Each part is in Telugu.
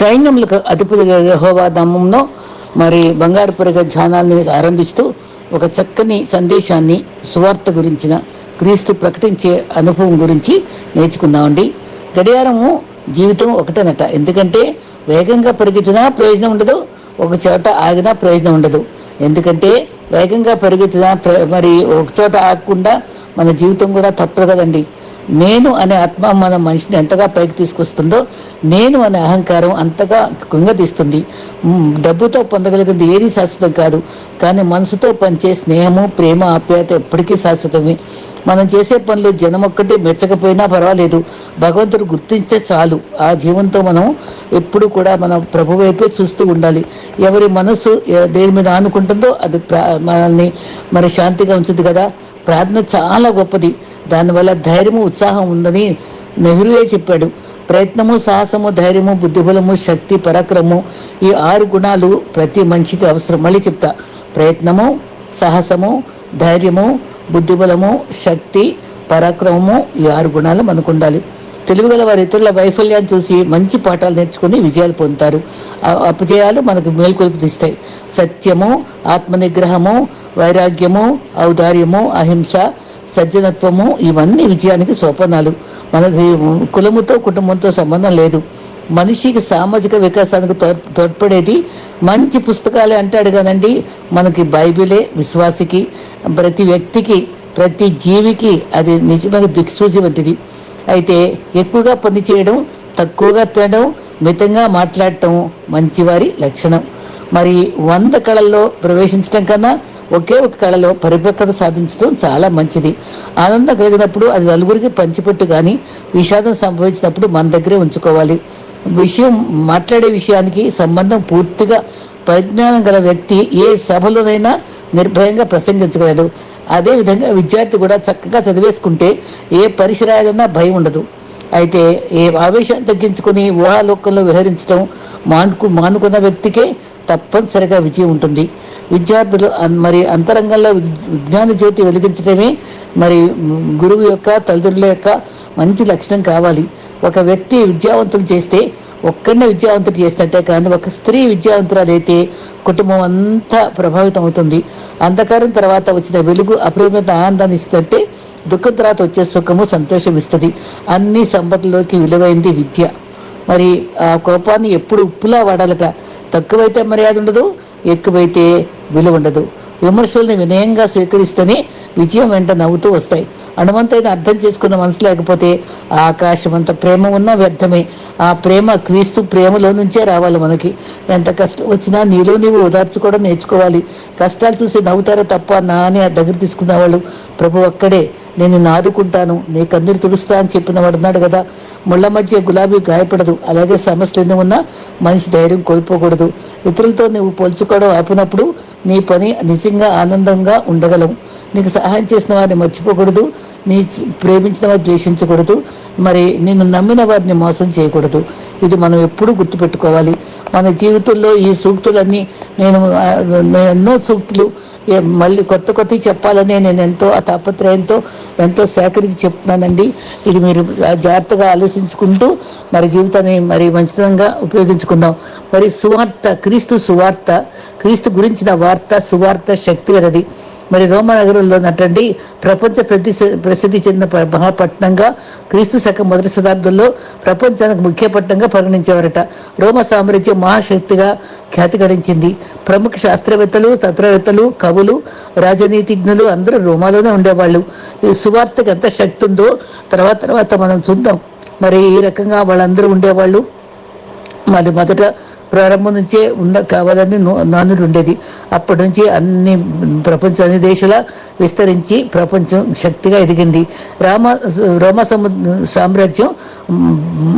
సైన్యములకు అధిపతిగా యహోవా నామంలో మరి బంగారు పొరగ ధ్యానాన్ని ఆరంభిస్తూ ఒక చక్కని సందేశాన్ని సువార్త గురించిన క్రీస్తు ప్రకటించే అనుభవం గురించి నేర్చుకుందామండి. గడియారము జీవితం ఒకటేనట. ఎందుకంటే వేగంగా పరిగెత్తినా ప్రయోజనం ఉండదు ఒక చోట ఆగినా ప్రయోజనం ఉండదు. ఎందుకంటే వేగంగా పరిగెత్తినా ప్ర- మరి ఒక చోట ఆగకుండా మన జీవితం కూడా తప్పదు కదండి. నేను అనే ఆత్మ మన మనిషిని ఎంతగా పైకి తీసుకొస్తుందో నేను అనే అహంకారం అంతగా కుంగతీస్తుంది డబ్బుతో పొందగలిగింది ఏది శాశ్వతం కాదు. కానీ మనసుతో పంచే స్నేహము ప్రేమ ఆప్యాయత ఎప్పటికీ శాశ్వతమే. మనం చేసే పనులు జనం ఒక్కటి మెచ్చకపోయినా పర్వాలేదు. భగవంతుడు గుర్తించే చాలు. ఆ జీవంతో మనం ఎప్పుడు కూడా మన ప్రభు వైపే చూస్తూ ఉండాలి. ఎవరి మనసు దేని మీద ఆనుకుంటుందో అది ప్రా- మనల్ని మరి శాంతిగా ఉంచుద్ది కదా. ప్రార్థన చాలా గొప్పది. దానివల్ల ధైర్యము ఉత్సాహం ఉందని నెహ్రూయే చెప్పాడు. ప్రయత్నము సాహసము ధైర్యము బుద్ధిబలము శక్తి పరాక్రమము ఈ ఆరు గుణాలు ప్రతి మనిషికి అవసరం. మళ్ళీ చెప్తా. ప్రయత్నము సాహసము ధైర్యము బుద్ధిబలము శక్తి పరాక్రమము ఈ ఆరు గుణాలు మనకు ఉండాలి. తెలివిగల వారి ఇతరుల వైఫల్యాన్ని చూసి మంచి పాఠాలు నేర్చుకుని విజయాలు పొందుతారు. అపజయాలు మనకు మేల్కొల్పు తీస్తాయి. సత్యము ఆత్మనిగ్రహము వైరాగ్యము ఔదార్యము అహింస సజ్జనత్వము ఇవన్నీ విజయానికి సోపానాలు. మనకి కులముతో కుటుంబంతో సంబంధం లేదు. మనిషికి సామాజిక వికాసానికి తోడ్పడేది మంచి పుస్తకాలే అంటాడు కానండి. మనకి బైబిలే విశ్వాసికి ప్రతి వ్యక్తికి ప్రతి జీవికి అది నిజంగా దిక్సూచి వంటిది. అయితే ఎక్కువగా పని చేయడం తక్కువగా తినడం మితంగా మాట్లాడటం మంచివారి లక్షణం. మరి వంద కళల్లో ప్రవేశించడం కన్నా ఒకే ఒక కళలో పరిపక్వత సాధించడం చాలా మంచిది. ఆనందం కలిగినప్పుడు అది నలుగురికి పంచిపెట్టు కానీ విషాదం సంభవించినప్పుడు మన దగ్గరే ఉంచుకోవాలి. విషయం మాట్లాడే విషయానికి సంబంధం పూర్తిగా పరిజ్ఞానం గల వ్యక్తి ఏ సభలోనైనా నిర్భయంగా ప్రసంగించగలడు. అదేవిధంగా విద్యార్థి కూడా చక్కగా చదివేసుకుంటే ఏ పరిసరాలన్నా భయం ఉండదు. అయితే ఏ ఆవేశాన్ని తగ్గించుకుని ఊహాలోకంలో విహరించడం మానుకు మానుకున్న వ్యక్తికే తప్పనిసరిగా విజయం ఉంటుంది. విద్యార్థులు అన్- మరి అంతరంగంలో విజ్ఞాన జ్యోతి వెలిగించడమే మరి గురువు యొక్క తల్లిదండ్రుల యొక్క మంచి లక్షణం కావాలి. ఒక వ్యక్తి విద్యావంతులు చేస్తే ఒక్కడినే విద్యావంతులు చేసినట్టే కానీ ఒక స్త్రీ విద్యావంతురాలైతే కుటుంబం అంతా ప్రభావితం అవుతుంది అంధకారం తర్వాత వచ్చిన వెలుగు అపరిమిత ఆనందాన్ని ఇస్తున్నట్టే దుఃఖం తర్వాత వచ్చే సుఖము సంతోషం ఇస్తుంది. అన్ని సంపదలోకి విలువైంది విద్య. మరి ఆ కోపాన్ని ఎప్పుడు ఉప్పులా వాడాలట? తక్కువైతే మర్యాద ఉండదు ఎక్కువైతే విలువ ఉండదు విమర్శల్ని వినయంగా స్వీకరిస్తేనే విజయం వెంట నవ్వుతూ వస్తాయి. అణువంతైన అర్థం చేసుకున్న మనసు లేకపోతే ఆకాశం అంత ప్రేమ ఉన్నా వ్యర్థమే. ఆ ప్రేమ క్రీస్తు ప్రేమలో నుంచే రావాలి మనకి. ఎంత కష్టం వచ్చినా నీలో నీవు ఓదార్చుకోవడం నేర్చుకోవాలి. కష్టాలు చూసి నవ్వుతారో తప్ప నా అని ఆ దగ్గర తీసుకున్న వాళ్ళు? ప్రభు ఒక్కడే. నేను నిన్ను ఆదుకుంటాను నీ కన్నీరు తుడుస్తా అని చెప్పిన వాడున్నాడు కదా. ముళ్ళ మధ్య గులాబీ గాయపడదు. అలాగే సమస్యలు ఎన్ని ఉన్నా మనిషి ధైర్యం కోల్పోకూడదు. ఇతరులతో నువ్వు పోల్చుకోవడం ఆపినప్పుడు నీ పని నిజంగా ఆనందంగా ఉండగలవు. నీకు సహాయం చేసిన వారిని మర్చిపోకూడదు. నీ ప్రేమించిన వారిని ద్వేషించకూడదు. మరి నిన్ను నమ్మిన వారిని మోసం చేయకూడదు. ఇది మనం ఎప్పుడూ గుర్తుపెట్టుకోవాలి. మన జీవితంలో ఈ సూక్తులన్నీ నేను ఎన్నో సూక్తులు మళ్ళీ కొత్త కొత్తవి చెప్పాలని నేను ఎంతో ఆ తాపత్రయంతో ఎంతో సేకరించి చెప్తున్నానండి. ఇది మీరు జాగ్రత్తగా ఆలోచించుకుంటూ మరి జీవితాన్ని మరి మంచితనంగా ఉపయోగించుకుందాం. మరి సువార్త క్రీస్తు సువార్త క్రీస్తు గురించిన వార్త సువార్త శక్తి అనేది మరి రోమా నగరంలో నటండి ప్రపంచ ప్రతి ప్రసిద్ధి చెందిన మహాపట్నంగా క్రీస్తు శకం మొదటి శతాబ్దంలో ప్రపంచానికి ముఖ్య పట్టణంగా పరిగణించేవారట. రోమ సామ్రాజ్యం మహాశక్తిగా ఖ్యాతి గడించింది. ప్రముఖ శాస్త్రవేత్తలు తత్వవేత్తలు కవులు రాజనీతిజ్ఞులు అందరూ రోమాలోనే ఉండేవాళ్ళు. ఈ సువార్తకు ఎంత శక్తి ఉందో తర్వాత తర్వాత మనం చూద్దాం. మరి ఈ రకంగా వాళ్ళందరూ ఉండేవాళ్ళు. మరి మొదట ప్రారంభం నుంచే ఉన్న కావాలని నానుడు ఉండేది అప్పటి నుంచి అన్ని ప్రపంచ అన్ని దేశాల విస్తరించి ప్రపంచం శక్తిగా ఎదిగింది. రామ రోమ సామ్రాజ్యం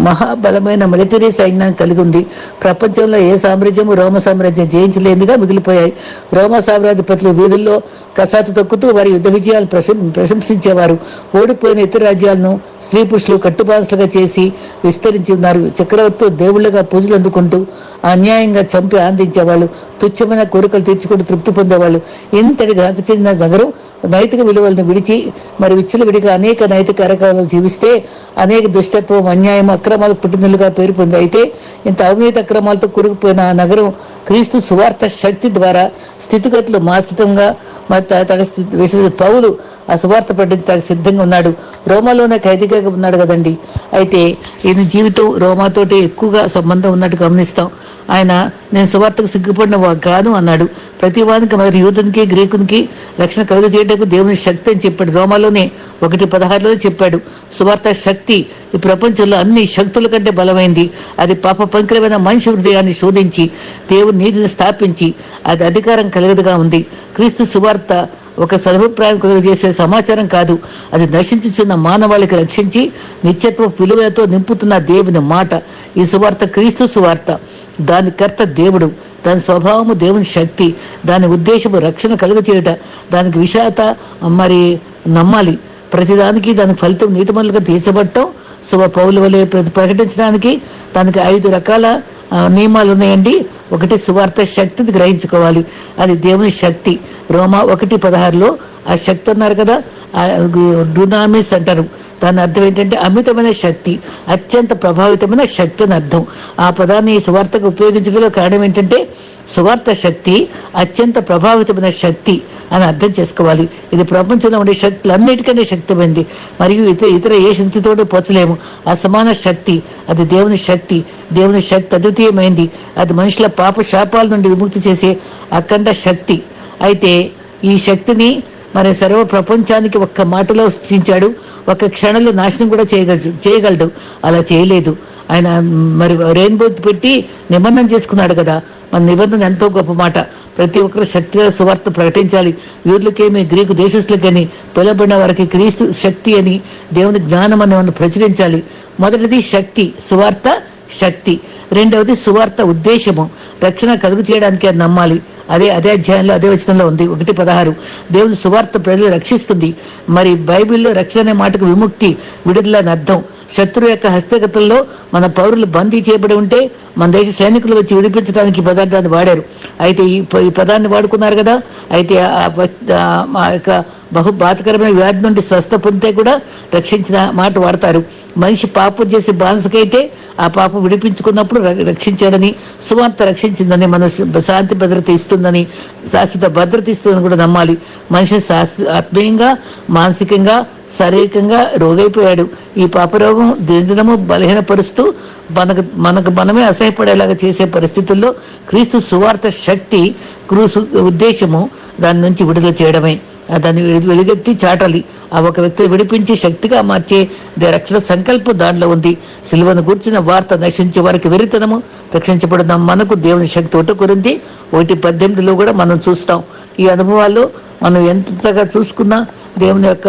మహాబలమైన మిలిటరీ సైన్యాన్ని కలిగి ఉంది. ప్రపంచంలో ఏ సామ్రాజ్యము రోమ సామ్రాజ్యం జయించలేనిగా మిగిలిపోయాయి. రోమ సామ్రాజ్యపతులు వీధుల్లో కసాతు తొక్కుతూ వారి యుద్ధ విజయాలు ప్రశం ప్రశంసించేవారు. ఓడిపోయిన ఇతర రాజ్యాలను స్త్రీ పురుషులు కట్టుబాసులుగా చేసి విస్తరించి ఉన్నారు. చక్రవర్తులు దేవుళ్ళగా పూజలు అందుకుంటూ అన్యాయంగా చంపి ఆనందించేవాళ్ళు తుచ్చమైన కోరికలు తీర్చుకుంటూ తృప్తి పొందేవాళ్ళు ఇంతటి ఘనత చెందిన నగరం నైతిక విలువలను విడిచి మరి విచ్చల విడిగా అనేక నైతిక కార్యక్రమాలు జీవిస్తే అనేక దుష్టత్వం అన్యాయం అక్రమాలు పుట్టినలుగా పేరు పొంది అయితే ఇంత అవినీతి అక్రమాలతో కూరుకుపోయిన ఆ నగరం క్రీస్తు సువార్త శక్తి ద్వారా స్థితిగతులు మార్చడంగా మరి తన స్థితి- పౌలు ఆ సువార్త పట్టించడానికి సిద్ధంగా ఉన్నాడు. రోమాలోనే ఖైదీగా ఉన్నాడు కదండి. అయితే ఈయన జీవితం రోమాతోటి ఎక్కువగా సంబంధం ఉన్నట్టు గమనిస్తాం. ఆయన నేను సువార్తకు సిగ్గుపడిన వా- కాదు అన్నాడు. ప్రతి వానికి మరి యూదునికి గ్రీకునికి రక్షణ కలుగు చేయటకు దేవుని శక్తి అని చెప్పాడు. రోమాలోనే ఒకటి పదహారులో చెప్పాడు. సువార్త శక్తి ఈ ప్రపంచంలో అన్ని శక్తుల కంటే బలమైంది. అది పాప పంకరమైన మనిషి హృదయాన్ని శోధించి దేవుని నీతిని స్థాపించి అది అధికారం కలగదుగా ఉంది. క్రీస్తు సువార్త ఒక సదభిప్రాయం చేసే సమాచారం కాదు. అది నశించుచున్న మానవాళికి రక్షించి నిత్యత్వ విలువలతో నింపుతున్న దేవుని మాట. ఈ సువార్త క్రీస్తు సువార్త. దాని కర్త దేవుడు. దాని స్వభావము దేవుని శక్తి. దాని ఉద్దేశము రక్షణ కలుగ దానికి విషాత మరి నమ్మాలి. ప్రతిదానికి దాని ఫలితం నీతిమలుగా తీర్చబడటం శుభ పౌలు వలె ప్రతి- ప్రకటించడానికి దానికి ఐదు రకాల నియమాలు ఉన్నాయండి ఒకటి సువార్త శక్తిని గ్రహించుకోవాలి. అది దేవుని శక్తి. రోమా ఒకటి పదహారులో ఆ శక్తి అన్నారు కదా ఆ డునామిస్ అంటారు. దాని అర్థం ఏంటంటే అమితమైన శక్తి అత్యంత ప్రభావితమైన శక్తి అని అర్థం. ఆ పదాన్ని సువార్తకు ఉపయోగించగల కారణం ఏంటంటే సువార్త శక్తి అత్యంత ప్రభావితమైన శక్తి అని అర్థం చేసుకోవాలి. ఇది ప్రపంచంలో ఉండే శక్తులన్నిటికంటే శక్తిమైంది. మరియు ఇతర ఇతర ఏ శక్తితోటి పోచలేము అసమాన శక్తి అది దేవుని శక్తి. దేవుని శక్తి అద్వితీయమైంది. అది మనుషుల పాప శాపాల నుండి విముక్తి చేసే అఖండ శక్తి. అయితే ఈ శక్తిని మరి సర్వ ప్రపంచానికి ఒక్క మాటలో సృష్టించాడు ఒక క్షణంలో నాశనం కూడా చేయగలడు చేయగలడు. అలా చేయలేదు. ఆయన మరి రెయిన్బో పెట్టి నిబంధన చేసుకున్నాడు కదా. మన నిబంధన ఎంతో గొప్ప మాట. ప్రతి ఒక్కరు శక్తిగా సువార్త ప్రకటించాలి. వీరులకేమి గ్రీకు దేశస్తులకని పిలబడిన వారికి క్రీస్తు శక్తి అని దేవుని జ్ఞానం అని మనం ప్రచురించాలి. మొదటిది శక్తి సువార్త శక్తి. రెండవది సువార్త ఉద్దేశము. రక్షణ కలుగు చేయడానికి అది నమ్మాలి. అదే అదే అధ్యాయంలో అదే వచనంలో ఉంది. ఒకటి పదహారు. దేవుని సువార్త ప్రజలు రక్షిస్తుంది. మరి బైబిల్లో రక్షణ అనే మాటకు విముక్తి విడుదల అని అర్థం. శత్రు యొక్క హస్తగతుల్లో మన పౌరులు బందీ చేయబడి ఉంటే మన దేశ సైనికులు వచ్చి విడిపించడానికి ఈ పదార్థాన్ని వాడారు. అయితే ఈ ప- ఈ పదాన్ని వాడుకున్నారు కదా? అయితే ఆ యొక్క బహు బాధకరమైన వ్యాధి నుండి స్వస్థ పొందితే కూడా రక్షించిన మాట వాడతారు. మనిషి పాపం చేసి బానిసకైతే ఆ పాపం విడిపించుకున్నప్పుడు ర- రక్షించాడని సువార్త రక్షించిందని మన శాంతి భద్రత ఇస్తుందని శాశ్వత భద్రత ఇస్తుందని కూడా నమ్మాలి. మనిషి శాస్త్ర ఆత్మీయంగా మానసికంగా శారీరకంగా రోగైపోయాడు. ఈ పాపరోగం దినదినము బలహీనపరుస్తూ మనకు మనకు మనమే అసహ్యపడేలాగా చేసే పరిస్థితుల్లో క్రీస్తు సువార్త శక్తి క్రూసు ఉద్దేశము దాని నుంచి విడుదల చేయడమే. దాన్ని వెలుగెత్తి చాటాలి. ఆ ఒక వ్యక్తిని విడిపించి శక్తిగా మార్చే దే రక్షణ సంకల్పం దానిలో ఉంది. సిలువను గుర్చిన వార్త నశించే వారికి వెరితనము. రక్షించబడిన మనకు దేవుని శక్తి ఒటకురింది ఒకటి పద్దెనిమిదిలో కూడా మనం చూస్తాం. ఈ అనుభవాల్లో మనం ఎంతగా చూసుకున్నా దేవుని యొక్క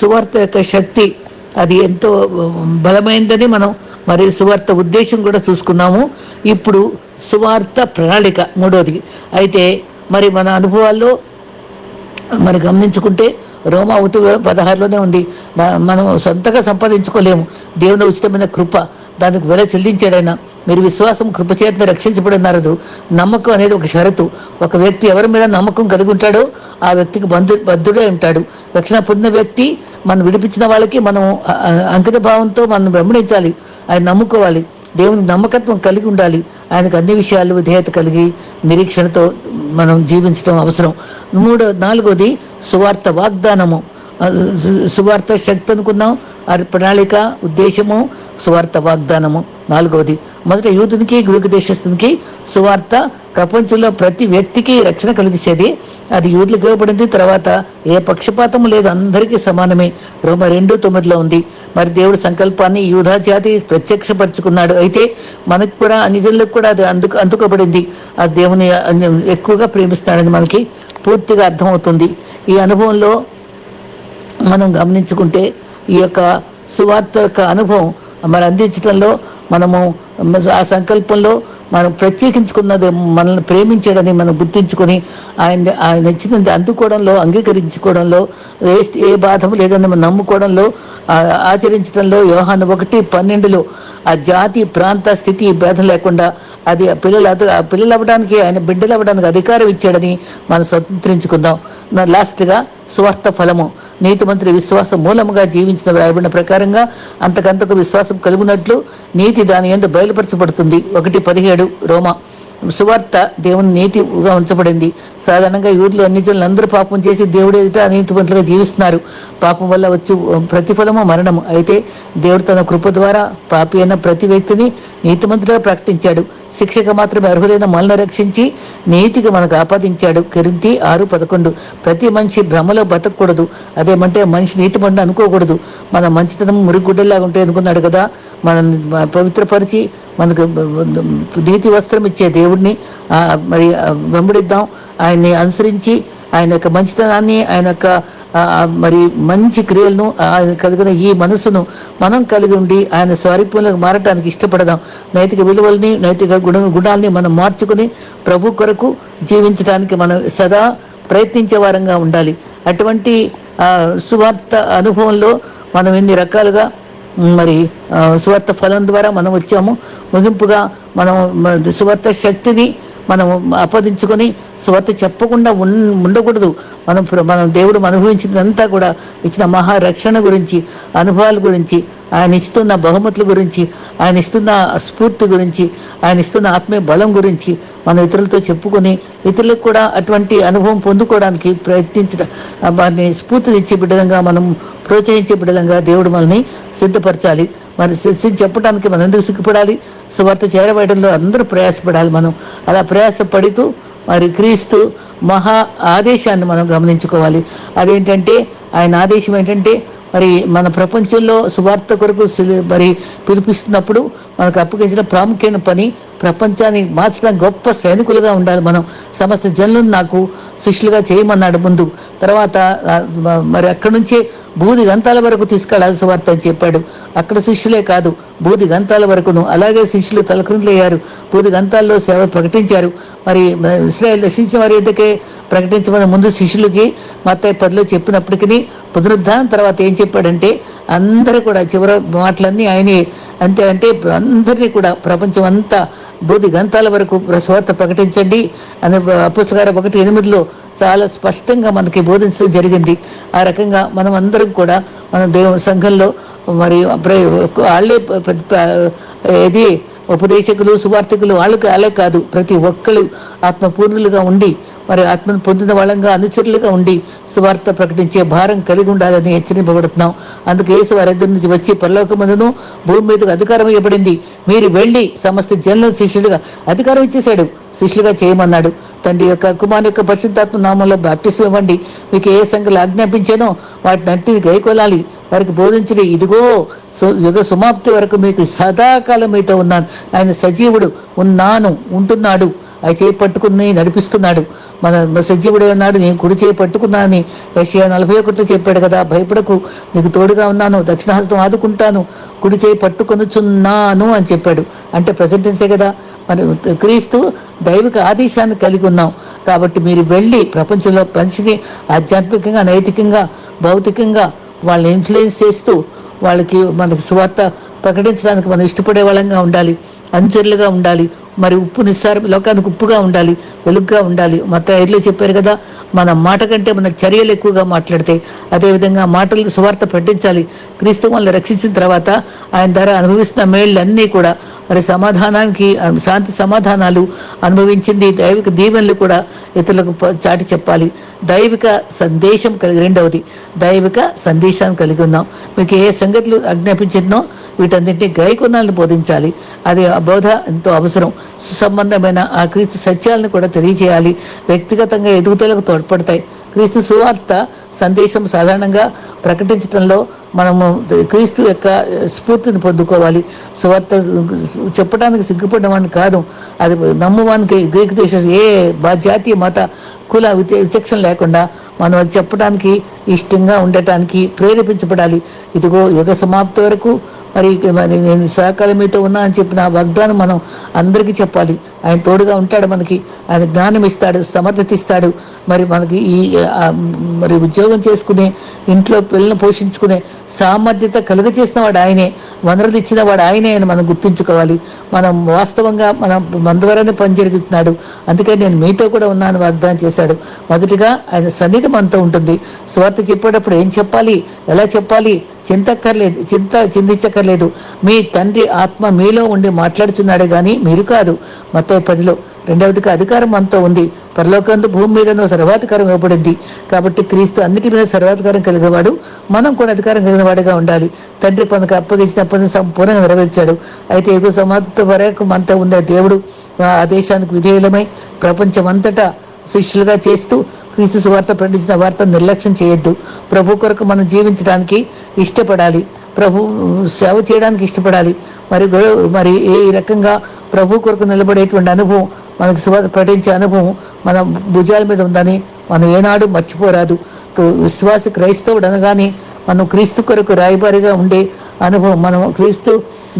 సువార్త యొక్క శక్తి అది ఎంతో బలమైందని మనం మరి సువార్త ఉద్దేశం కూడా చూసుకున్నాము. ఇప్పుడు సువార్త ప్రణాళిక మూడోది. అయితే మరి మన అనుభవాల్లో మరి గమనించుకుంటే రోమా ఒకటి పదహారులోనే ఉంది. మనం సొంతగా సంపాదించుకోలేము. దేవుని ఉచితమైన కృప దానికి వెల చెల్లించాడైనా మీరు విశ్వాసం కృప రక్షించబడినారదు. నమ్మకం అనేది ఒక షరతు. ఒక వ్యక్తి ఎవరి మీద నమ్మకం కలిగి ఉంటాడో ఆ వ్యక్తికి బంధు బద్ధుడే ఉంటాడు. రక్షణ పొందిన వ్యక్తి మనం విడిపించిన వాళ్ళకి మనం అంకిత భావంతో మనం వెంబడించాలి ఆయన నమ్ముకోవాలి. దేవుని నమ్మకత్వం కలిగి ఉండాలి. ఆయనకు అన్ని విషయాలు విధేయత కలిగి నిరీక్షణతో మనం జీవించడం అవసరం. మూడో నాలుగోది సువార్త వాగ్దానము. సువార్త శక్తి అనుకున్నాం ఆ ప్రణాళిక ఉద్దేశము సువార్త వాగ్దానము. నాలుగవది మొదట యూదునికి గ్రీకు దేశస్థునికి సువార్త ప్రపంచంలో ప్రతి వ్యక్తికి రక్షణ కలిగించేది అది యూదులకు ఇవ్వబడింది. తర్వాత ఏ పక్షపాతం లేదు. అందరికీ సమానమే. రోమ రెండు తొమ్మిదిలో ఉంది. మరి దేవుడు సంకల్పాన్ని యూదా జాతి ప్రత్యక్షపరుచుకున్నాడు. అయితే మనకు కూడా అన్ని కూడా అది అందుకు అందుకబడింది. ఆ దేవుని ఎక్కువగా ప్రేమిస్తాడని మనకి పూర్తిగా అర్థమవుతుంది. ఈ అనుభవంలో మనం గమనించుకుంటే ఈ యొక్క సువార్త యొక్క అనుభవం మరి అందించడంలో మనము ఆ సంకల్పంలో మనం ప్రత్యేకించుకున్నది మనల్ని ప్రేమించడని మనం గుర్తించుకొని ఆయన ఆయన ఇచ్చినది అందుకోవడంలో అంగీకరించుకోవడంలో ఏ ఏ బాధ లేదని మనం నమ్ముకోవడంలో ఆచరించడంలో యోహాను ఒకటి పన్నెండులో ఆ జాతి ప్రాంత స్థితి భేదం లేకుండా అది ఆ పిల్లలు అద- ఆ పిల్లలు అవ్వడానికి ఆయన బిడ్డలు అవ్వడానికి అధికారం ఇచ్చాడని మనం స్వతంత్రించుకుందాం. లాస్ట్గా స్వార్థ ఫలము. నీతిమంతుడి విశ్వాసం మూలముగా జీవించిన వ్రాయబడిన ప్రకారంగా అంతకంతకు విశ్వాసం కలుగునట్లు నీతి దాని ఎందు బయలుపరచబడుతుంది. ఒకటి పదిహేడు రోమా. సువార్త దేవుని నీతిగా ఉంచబడింది. సాధారణంగా యూదులు అన్ని జనులు అందరూ పాపం చేసి దేవుడు ఎదుట నీతివంతులుగా జీవిస్తున్నారు. పాపం వల్ల వచ్చు ప్రతిఫలము మరణము. అయితే దేవుడు తన కృప ద్వారా పాపి అయిన ప్రతి వ్యక్తిని నీతిమంతులుగా ప్రకటించాడు. శిక్షకు మాత్రమే అర్హులైన మనల్ని రక్షించి నీతిగా మనకు ఆపాదించాడు కిరింతి ఆరు పదకొండు. ప్రతి మనిషి భ్రమలో బతకూడదు. అదేమంటే మనిషి నీతి పండు అనుకోకూడదు. మన మంచితనం మురిగుడ్డలాగా ఉంటే అనుకున్నాడు కదా. మన పవిత్రపరిచి మనకు నీతి వస్త్రం ఇచ్చే దేవుడిని మరి వెంబడిద్దాం. ఆయన్ని అనుసరించి ఆయన యొక్క మంచితనాన్ని ఆయన యొక్క మరి మంచి క్రియలను ఆయన కలిగిన ఈ మనసును మనం కలిగి ఉండి ఆయన స్వరూపంలోకి మారటానికి ఇష్టపడదాం. నైతిక విలువల్ని నైతిక గుణ గుణాల్ని మనం మార్చుకుని ప్రభు కొరకు జీవించడానికి మనం సదా ప్రయత్నించే వారంగా ఉండాలి. అటువంటి సువార్త అనుభవంలో మనం ఎన్ని రకాలుగా మరి ఆ, సువార్త ఫలం ద్వారా మనం వచ్చాము. ముగింపుగా మనం మన సువార్త శక్తిని మనం అపదించుకొని సువార్త చెప్పకుండా ఉన్ ఉండకూడదు. మనం మనం దేవుడు అనుభవించినంతా కూడా ఇచ్చిన మహారక్షణ గురించి అనుభవాల గురించి ఆయన ఇస్తున్న బహుమతుల గురించి ఆయన ఇస్తున్న స్ఫూర్తి గురించి ఆయన ఇస్తున్న ఆత్మీయ బలం గురించి మనం ఇతరులతో చెప్పుకొని ఇతరులకు కూడా అటువంటి అనుభవం పొందుకోవడానికి ప్రయత్నించడం వారిని స్ఫూర్తినిచ్చే బిడ్డలంగా మనం ప్రోత్సహించే బిడ్డలంగా దేవుడు మనల్ని సిద్ధపరచాలి. మరి శిక్ష చెప్పడానికి మనం ఎందుకు సిగ్గుపడాలి? సువార్త చేరవేయడంలో అందరూ ప్రయాసపడాలి మనం. అలా ప్రయాసపడుతూ మరి క్రీస్తు మహా ఆదేశాన్ని మనం గమనించుకోవాలి. అదేంటంటే ఆయన ఆదేశం ఏంటంటే మరి మన ప్రపంచంలో సువార్త కొరకు మరి పిలిపిస్తున్నప్పుడు మనకు అప్పగించిన ప్రాముఖ్యమైన పని ప్రపంచాన్ని మార్చడం గొప్ప సైనికులుగా ఉండాలి మనం. సమస్త జనులను నాకు శిష్యులుగా చేయమన్నాడు ముందు. తర్వాత మరి అక్కడి నుంచే బూది గంతాల వరకు తీసుకెళ్ళాల్సి వార్త అని చెప్పాడు. అక్కడ శిష్యులే కాదు బూది గంతాల వరకును. అలాగే శిష్యులు తలక్రిందులయ్యారు బూది గంతాల్లో సేవ ప్రకటించారు. మరి ఇస్రాయల్ దర్శించిన వారి ఎద్దకే ప్రకటించమని ముందు శిష్యులకి మత్తయి పదిలో చెప్పినప్పటికీ పునరుద్ధానం తర్వాత ఏం చెప్పాడంటే అందరూ కూడా చివరి మాటలన్నీ ఆయనే అంతే అంటే అందరినీ కూడా ప్రపంచం అంతా బోధి గంతాల వరకు స్వార్థ ప్రకటించండి అనే పుస్తకాల ఒకటి ఎనిమిదిలో చాలా స్పష్టంగా మనకి బోధించడం జరిగింది. ఆ రకంగా మనం అందరం కూడా మన దేవ సంఘంలో మరి ప్ర- వాళ్ళే ఇది ఏది ఉపదేశకులు సువార్థకులు వాళ్ళకి వాళ్ళే కాదు. ప్రతి ఒక్కరు ఆత్మపూర్ణులుగా ఉండి వారి ఆత్మను పొందిన వాళ్ళంగా అనుచరులుగా ఉండి సువార్త ప్రకటించే భారం కలిగి ఉండాలని హెచ్చరింపబడుతున్నాం. అందుకే యేసు వారి దగ్గర నుంచి వచ్చి పరలోకమందును భూమి మీదకు అధికారం ఇవ్వబడింది. మీరు వెళ్ళి సమస్త జనుల శిష్యుడిగా అధికారం ఇచ్చేశాడు. శిష్యులుగా చేయమన్నాడు. తండ్రి యొక్క కుమార్ యొక్క పరిశుద్ధాత్మ నామంలో బాప్టిస్ ఇవ్వండి. మీకు ఏ సంఖ్యలు ఆజ్ఞాపించానో వాటిని అట్టి గైకొలాలి వారికి బోధించడి ఇదిగో సు- యుగ సమాప్తి వరకు మీకు సదాకాలం మీతో ఉన్నాను. ఆయన సజీవుడు ఉన్నాను ఉంటున్నాడు. ఆ చేయి పట్టుకుని నడిపిస్తున్నాడు. మన సజీవుడే ఉన్నాడు నేను కుడి చేయి పట్టుకున్నానని యెషయా నలభై ఒకటిలో చెప్పాడు కదా భయపడకు నీకు తోడుగా ఉన్నాను దక్షిణహస్తం ఆదుకుంటాను కుడి చేయి పట్టుకొనుచున్నాను అని చెప్పాడు. అంటే ప్రజెంటెన్సే కదా. మరి క్రీస్తు దైవిక ఆదేశాన్ని కలిగి ఉన్నాం. కాబట్టి మీరు వెళ్ళి ప్రపంచంలో మనిషిని ఆధ్యాత్మికంగా నైతికంగా భౌతికంగా వాళ్ళని ఇన్ఫ్లుయెన్స్ చేస్తూ వాళ్ళకి మనకి సువార్త ప్రకటించడానికి మనం ఇష్టపడే వాళ్ళంగా ఉండాలి. అంచెర్లుగా ఉండాలి. మరి ఉప్పు నిస్సారం లోకానికి ఉప్పుగా ఉండాలి వెలుగుగా ఉండాలి. మత ఐదులో చెప్పారు కదా మన మాట కంటే మన చర్యలు ఎక్కువగా మాట్లాడితే అదేవిధంగా మాటలు సువార్త పట్టించాలి క్రీస్తు మనల్ని రక్షించిన తర్వాత ఆయన ద్వారా అనుభవిస్తున్న మేళ్ళన్నీ కూడా మరి సమాధానానికి శాంతి సమాధానాలు అనుభవించింది దైవిక దీవెనలు కూడా ఇతరులకు చాటి చెప్పాలి. దైవిక సందేశం కలిగి రెండవది దైవిక సందేశాన్ని కలిగి ఉన్నాం. మీకు ఏ సంగతులు ఆజ్ఞాపించిందో వీటన్నింటినీ గైకుణాలను బోధించాలి. అది బోధ ఎంతో అవసరం. సుసంబంధమైన ఆ క్రీస్తు సత్యాలను కూడా తెలియజేయాలి. వ్యక్తిగతంగా ఎదుగుదలకు తోడ్పడతాయి. క్రీస్తు సువార్త సందేశం సాధారణంగా ప్రకటించడంలో మనము క్రీస్తు యొక్క స్ఫూర్తిని పొందుకోవాలి. సువార్త చెప్పడానికి సిగ్గుపడిన కాదు. అది నమ్మువానికి గ్రీక్ దేశ ఏ బా- జాతీయ మత కుల విచ- విచక్షణ లేకుండా మనం అది చెప్పడానికి ఇష్టంగా ఉండటానికి ప్రేరేపించబడాలి. ఇదిగో యుగ సమాప్తి వరకు మరి మరి నేను సహకారం మీతో ఉన్నా అని చెప్పిన వాగ్దానం మనం అందరికీ చెప్పాలి. ఆయన తోడుగా ఉంటాడు మనకి. ఆయన జ్ఞానం ఇస్తాడు సమర్థతిస్తాడు మరి మనకి ఈ మరి ఉద్యోగం చేసుకునే ఇంట్లో పిల్లల్ని పోషించుకునే సామర్థ్యత కలుగ చేసిన వాడు ఆయనే. వనరులు ఇచ్చిన వాడు ఆయనే అని మనం గుర్తుంచుకోవాలి. మనం వాస్తవంగా మనం మన ద్వారానే పని జరుగుతున్నాడు అందుకే నేను మీతో కూడా ఉన్నాను వాగ్దానం చేశాడు. మొదటిగా ఆయన సన్నిధి మనతో ఉంటుంది. స్వార్థ చెప్పేటప్పుడు ఏం చెప్పాలి? ఎలా చెప్పాలి? చింతక్కర్లేదు చింత చింతించక్కర్లేదు. మీ తండ్రి ఆత్మ మీలో ఉండి మాట్లాడుచున్నాడే కానీ మీరు కాదు. మొత్తం పదిలో. రెండవదిగా అధికారం అంతా ఉంది. పరలోకందు భూమి మీదనో సర్వాధికారం ఇవ్వబడింది. కాబట్టి క్రీస్తు అన్నిటి మీద సర్వాధికారం కలిగేవాడు మనం కూడా అధికారం కలిగిన వాడిగా ఉండాలి. తండ్రి పనుకు అప్పగించిన పని సంపూర్ణంగా నెరవేర్చాడు. అయితే ఎగువ సమాప్త వరకు అంతా ఉండే దేవుడు ఆ ఆదేశానికి విధేయులమై ప్రపంచమంతటా శిష్యులుగా చేస్తూ క్రీస్తు సువార్త ప్రకటించిన వార్త నిర్లక్ష్యం చేయొద్దు. ప్రభు కొరకు మనం జీవించడానికి ఇష్టపడాలి. ప్రభు సేవ చేయడానికి ఇష్టపడాలి. మరి మరి ఏ రకంగా ప్రభు కొరకు నిలబడేటువంటి అనుభవం మనకు సువార్త ప్రకటించే అనుభవం మన భుజాల మీద ఉందని మనం ఏనాడు మర్చిపోరాదు. విశ్వాస క్రైస్తవుడు అనగానే మనం క్రీస్తు కొరకు రాయబారిగా ఉండే అనుభవం మనం క్రీస్తు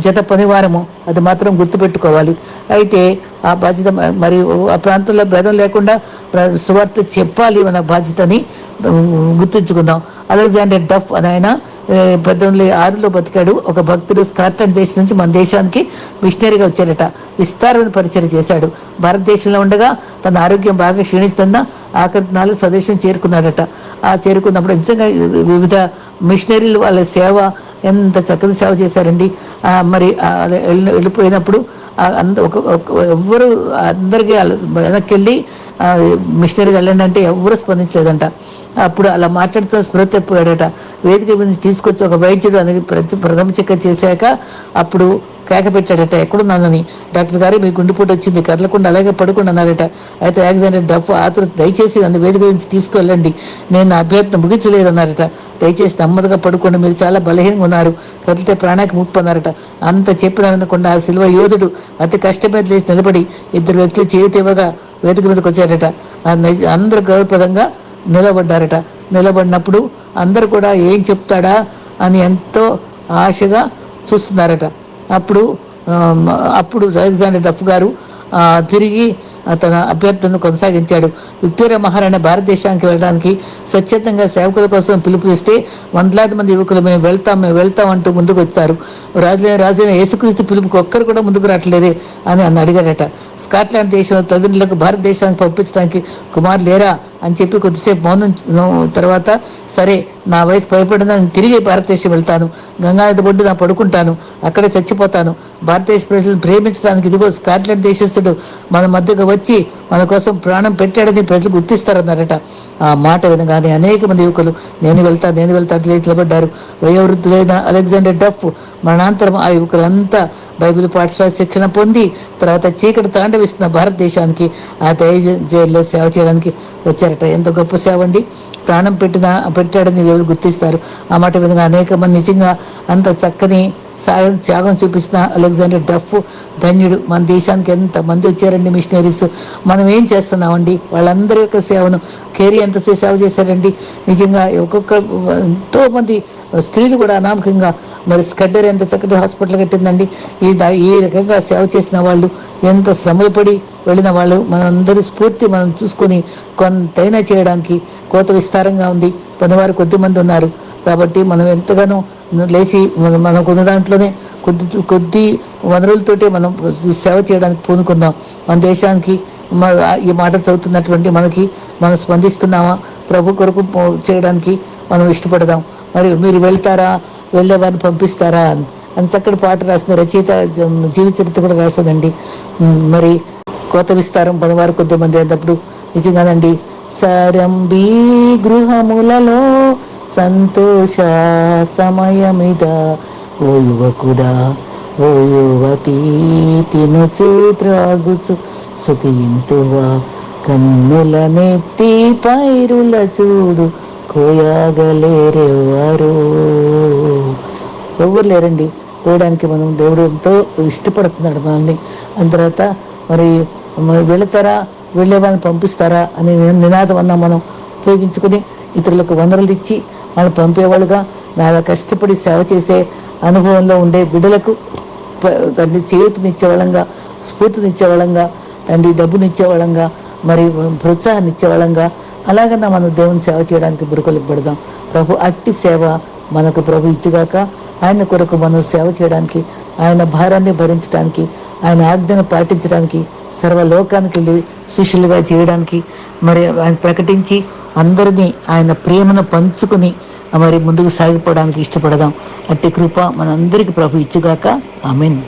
జత పనివారము అది మాత్రం గుర్తుపెట్టుకోవాలి. అయితే ఆ బాధ్యత మరి ఆ ప్రాంతంలో భేదం లేకుండా సువార్త చెప్పాలి మన బాధ్యతని గుర్తుంచుకుందాం. అలెగ్జాండర్ డఫ్ అని ఆయన పద్దెనిమిది ఆరులో బతికాడు. ఒక భక్తుడు స్కాట్లాండ్ దేశం నుంచి మన దేశానికి మిషనరీగా వచ్చాడట. విస్తారమైన పరిచయం చేశాడు. భారతదేశంలో ఉండగా తన ఆరోగ్యం బాగా క్షీణిస్తున్న ఆఖరి నాలుగు స్వదేశం చేరుకున్నాడట. ఆ చేరుకున్నప్పుడు నిజంగా వివిధ మిషనరీలు వాళ్ళ సేవ ఎంత చక్కని సేవ చేశారండి. మరి వెళ్ళిపోయినప్పుడు అంద ఒక ఒక- ఎవ్వరు అందరికీ వాళ్ళ- వెనక్కి వెళ్ళి మిషనరీకి వెళ్ళండి అంటే ఎవరు స్పందించలేదంట. అప్పుడు అలా మాట్లాడుతూ స్పృహ తప్పిపోయాడట వేదిక మీద తీసుకొచ్చి ఒక వైద్యుడు అనేది ప్రతి ప్రథమ చికిత్స చేశాక అప్పుడు కేక పెట్టాడట. ఎక్కడున్నానని డాక్టర్ గారు మీ గుండెపోటు వచ్చింది. కదలకుండా అలాగే పడుకుండా అన్నాడట. అయితే యాక్సిడెంట్ డఫ్ ఆతురు దయచేసి నన్ను వేదిక నుంచి తీసుకువెళ్ళండి నేను నా అభ్యర్థన ముగించలేదు అన్నారట దయచేసి నెమ్మదిగా పడుకోండి. మీరు చాలా బలహీనంగా ఉన్నారు. కదిలితే ప్రాణానికి ముప్పు అన్నారట అంత చెప్పిన అనుకుండా ఆ శిల్వ యోధుడు అతి కష్టపడి లేచి నిలబడి ఇద్దరు వ్యక్తులు చేతివ్వగా వేదిక మీదకి వచ్చారట. అందరూ గౌరవప్రదంగా నిలబడ్డారట. నిలబడినప్పుడు అందరు కూడా ఏం చెప్తాడా అని ఎంతో ఆశగా చూస్తున్నారట. అప్పుడు అప్పుడు అలెగ్జాండర్ డఫ్ గారు తిరిగి తన అభ్యర్థనను కొనసాగించాడు. విక్టోరియా మహారాణి భారతదేశానికి వెళ్ళడానికి స్వచ్ఛందంగా సేవకుల కోసం పిలుపునిస్తే వందలాది మంది యువకులు మేము వెళ్తాం మేము వెళ్తాం అంటూ ముందుకు వచ్చారు. రాజులైన రాజైన యేసుక్రీస్తు పిలుపుకి ఒక్కరు కూడా ముందుకు రావట్లేదే అని అన్న అడిగారట. స్కాట్లాండ్ దేశంలో తగునులకు భారతదేశానికి పంపించడానికి కుమార్ లేరా? అని చెప్పి కొద్దిసేపు మౌనం తర్వాత సరే నా వయసు భయపడిన తిరిగి భారతదేశం వెళ్తాను. గంగానది ఒడ్డు నా పడుకుంటాను. అక్కడే చచ్చిపోతాను. భారతదేశ ప్రజలను ప్రేమించడానికి ఇదిగో స్కాట్లాండ్ దేశస్థుడు మన మధ్యకు వచ్చి మన కోసం ప్రాణం పెట్టాడని ప్రజలు గుర్తిస్తారన్నారట. ఆ మాట వినగానే అనేక మంది యువకులు నేను వెళ్తా నేను వెళ్తా అట్లా నిలబడ్డారు. వయోవృద్ధులైన అలెగ్జాండర్ డఫ్ మరణాంతరం ఆ యువకులంతా బైబిల్ పాఠశాల శిక్షణ పొంది తర్వాత చీకటి తాండవిస్తున్న భారతదేశానికి ఆ తేజ జైల్లో సేవ చేయడానికి వచ్చారట. ఎంత గొప్ప సేవ అండి. ప్రాణం పెట్టిన పెట్టాడని దేవుడు గుర్తిస్తారు. ఆ మాట విధంగా అనేక మంది నిజంగా అంత చక్కని సాయం త్యాగం చూపించిన అలెగ్జాండర్ డఫ్ ధన్యుడు. మన దేశానికి ఎంత మంది వచ్చారండి మిషనరీస్? మనం ఏం చేస్తున్నామండి? వాళ్ళందరి యొక్క సేవను కేరీ ఎంత సేవ చేశారండి? నిజంగా ఒక్కొక్క ఎంతో మంది స్త్రీలు కూడా అనామకంగా మరి స్కడ్డర్ ఎంత చక్కటి హాస్పిటల్ కట్టిందండి? ఈ దా- ఈ రకంగా సేవ చేసిన వాళ్ళు ఎంత శ్రమలు పడి వెళ్ళిన వాళ్ళు మనందరి స్ఫూర్తి మనం చూసుకొని కొంతైనా చేయడానికి కోత విస్తారంగా ఉంది. పనివారు కొద్ది మంది ఉన్నారు. కాబట్టి మనం ఎంతగానో లేచి మనం మనకున్న దాంట్లోనే కొద్ది కొద్ది వనరులతోటే మనం సేవ చేయడానికి పూనుకుందాం. మన దేశానికి ఈ మాట చదువుతున్నటువంటి మనకి మనం స్పందిస్తున్నామా? ప్రభు కొరకు చేయడానికి మనం ఇష్టపడదాం. మరి మీరు వెళ్తారా? వెళ్ళే వారిని పంపిస్తారా? అని చక్కటి పాట రాసిన రచయిత జీవిత చరిత్ర కూడా రాస్తుందండి. మరి కోత విస్తారం పనివారు కొద్దిమంది అయినప్పుడు. నిజంగానండి సరంబీ గృహములలో సంతోష సమయమిద ఓ యువకుడా ఓ యువతీ తినుచు త్రాగుచు సుఖింతువా కన్నుల నెత్తి పైరుల చూడు కోయగలేరెవరు ఎవరు లేరండి. కోయడానికి మనం దేవుడు ఎంతో ఇష్టపడుతున్నాడు మనల్ని. అని తర్వాత మరి మరి వెళతారా? వెళ్ళే వాళ్ళని పంపిస్తారా? అని నినాదం అన్నా మనం. ఉపయోగించుకుని ఇతరులకు వనరులు ఇచ్చి వాళ్ళు పంపేవాళ్ళుగా నాలా కష్టపడి సేవ చేసే అనుభవంలో ఉండే బిడ్డలకు తండ్రి చేయూతనిచ్చే వాళ్ళంగా స్ఫూర్తినిచ్చే వాళ్ళంగా తండ్రి డబ్బునిచ్చే వాళ్ళంగా మరి ప్రోత్సాహాన్నిచ్చే వాళ్ళంగా అలాగన్నా మనం దేవుని సేవ చేయడానికి బురుకలు పెడదాం ప్రభు అట్టి సేవ మనకు ప్రభు ఇచ్చుగాక ఆయన కొరకు మనం సేవ చేయడానికి ఆయన భారాన్ని భరించడానికి ఆయన ఆజ్ఞను పాటించడానికి సర్వలోకానికి వెళ్ళి శిష్యులుగా చేయడానికి మరి ఆయన ప్రకటించి అందరినీ ఆయన ప్రేమను పంచుకుని మరి ముందుకు సాగిపోవడానికి ఇష్టపడదాం. అట్టి కృప మనందరికీ ప్రభు ఇచ్చుగాక. ఆమెన్.